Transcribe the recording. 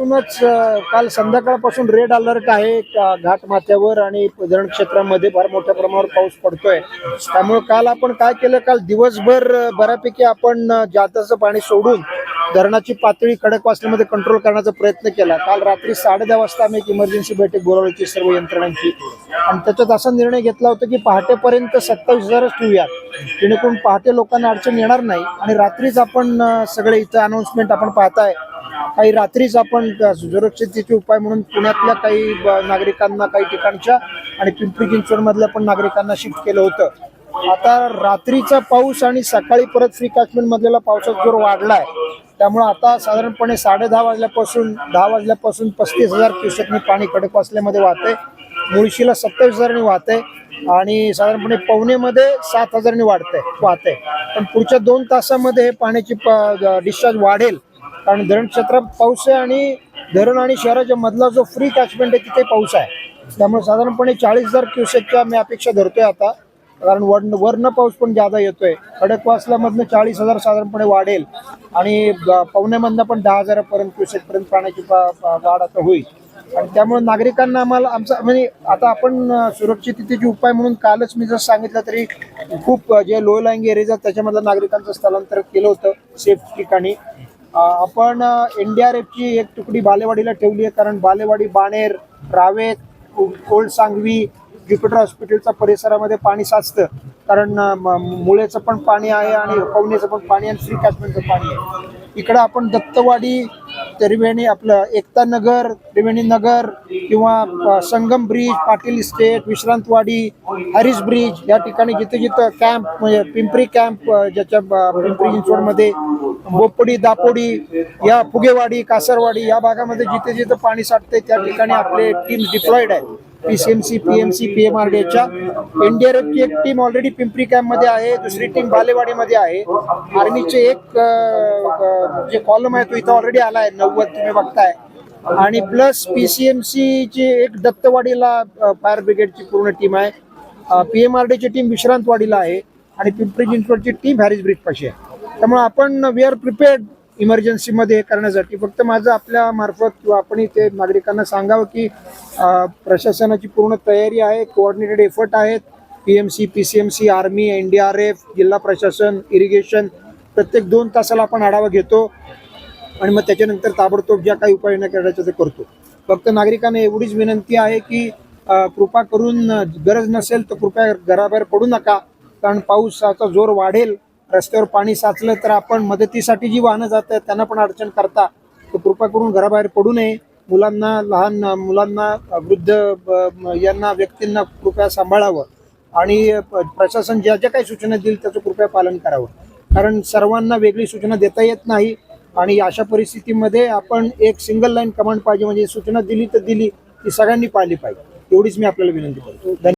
सकाळपासूनच काल संध्याकाळपासून रेड अलर्ट आहे का- घाट माथ्यावर आणि धरण क्षेत्रामध्ये फार मोठ्या प्रमाणावर पाऊस पडतोय. त्यामुळे काल आपण काय केलं काल दिवसभर बऱ्यापैकी आपण अ, जाताचं पाणी सोडून धरणाची पातळी खडकवासल्यामध्ये कंट्रोल करण्याचा प्रयत्न केला. काल रात्री साडे दहा वाजता आम्ही एक इमर्जन्सी बैठक बोलावली सर्व यंत्रणांची. आणि त्याच्यात असा निर्णय घेतला होता की पहाटेपर्यंत सत्तावीस हजारच ठेवूयात जेणेकरून पहाटे लोकांना अडचण येणार नाही. आणि रात्रीच आपण सगळे इथं अनाऊन्समेंट आपण पाहताय. काही रात्रीच आपण सुरक्षिततेचे उपाय म्हणून पुण्यातल्या काही नागरिकांना काही ठिकाणच्या आणि पिंपरी चिंचवडमधल्या पण नागरिकांना शिफ्ट केलं होतं. आता रात्रीचा पाऊस आणि सकाळी परत श्री काश्मीर मधलेला पावसाचा जोर वाढलाय. त्यामुळे आता साधारणपणे साडे दहा वाजल्यापासून दहा वाजल्यापासून पस्तीस हजार क्युसेकनी पाणी खडकवासल्यामध्ये वाहते मुळशीला सत्तावीस हजारांनी वाहते आणि साधारणपणे पवनेमध्ये सात हजारांनी वाढते वाहते पण पुढच्या दोन तासामध्ये हे पाण्याची डिस्चार्ज वाढेल. कारण धरण क्षेत्रात पाऊस आहे आणि धरण आणि शहराच्या मधला जो फ्री कॅचमेंट आहे तिथे पाऊस आहे. त्यामुळे साधारणपणे चाळीस हजार क्युसेकच्या मी अपेक्षा धरतोय आता. कारण वर वरनं पाऊस पण जादा येतोय. खडकवासल्यामधनं चाळीस हजार साधारणपणे वाढेल. आणि ग- पण दहा हजारापर्यंत क्युसेकपर्यंत पाण्याची वाढ आता होईल. आणि त्यामुळे नागरिकांना आम्हाला आमचा म्हणजे आता आपण सुरक्षिततेचे उपाय म्हणून कालच मी जर सांगितलं तरी खूप जे लो लाईंग एरियाज आहेत त्याच्यामधलं नागरिकांचं स्थलांतर केलं होतं सेफ ठिकाणी. आपण एन डी आर एफची एक तुकडी बालेवाडीला ठेवली आहे कारण बालेवाडी बाणेर रावेत ओल्ड सांगवी ज्युपिटर हॉस्पिटलच्या परिसरामध्ये पाणी साचतं. कारण म- मुळेचं पण पाणी आहे आणि पवनेचं पण पाणी आणि श्री काश्मीरचं पाणी आहे. इकडं आपण दत्तवाडी त्रिवेणी आपलं एकता नगर त्रिवेणी नगर किंवा Sangam bridge Patil estate Vishrantwadi Harris bridge या ठिकाणी जिथे जिथं कॅम्प म्हणजे पिंपरी कॅम्प ज्याच्या पिंपरी चिंचवडमध्ये बोपडी दापोडी या फुगेवाडी कासरवाडी या भागामध्ये जिथे जिथं पाणी साठते त्या ठिकाणी आपले टीम डिप्लॉइड आहे पीसीएमसी पीएमसी पीएमआरडीएच्या एनडीआरएफची एक टीम ऑलरेडी पिंपरी कॅम्पमध्ये आहे. दुसरी टीम बालेवाडीमध्ये आहे. आर्मीचे एक जे कॉलम आहे तो इथं ऑलरेडी आला आहे. नव्वद तुम्ही बघताय. आणि प्लस पीसीएमसी ची एक दत्तवाडीला फायर ब्रिगेडची पूर्ण टीम आहे. पीएमआरडीची टीम विश्रांतवाडीला आहे. आणि पिंपरी चिंचवडची टीम हॅरिस ब्रिज पाशी आहे. त्यामुळे आपण वी आर प्रिपेअर्ड इमर्जन्सीमध्ये हे करण्यासाठी. फक्त माझं आपल्या मार्फत किंवा आपण इथे नागरिकांना सांगावं की प्रशासनाची पूर्ण तयारी आहे कोऑर्डिनेटेड एफर्ट आहेत. P M C P C M C army N D R F जिल्हा प्रशासन इरिगेशन प्रत्येक दोन तासाला आपण आढावा घेतो आणि मग त्याच्यानंतर ताबडतोब ज्या काही उपाययोजना करायच्या ते करतो. फक्त नागरिकांना एवढीच विनंती आहे की कृपा करून गरज नसेल तर कृपया घराबाहेर पडू नका. कारण पाऊसाचा जोर वाढेल. रस्त्यावर पाणी साचलं तर आपण मदतीसाठी जी वाहनं जात आहेत त्यांना पण अडचण करता. तर कृपा करून घराबाहेर पडू नये. मुलांना लहान मुलांना वृद्ध यांना व्यक्तींना कृपया सांभाळावं. आणि प्रशासन ज्या ज्या काही सूचना देईल त्याचं कृपया पालन करावं. कारण सर्वांना वेगळी सूचना देता येत नाही. आणि अशा परिस्थितीमध्ये आपण एक सिंगल लाईन कमांड पाहिजे. म्हणजे सूचना दिली तर दिली ती सगळ्यांनी पाळली पाहिजे. एवढीच मी आपल्याला विनंती करतो.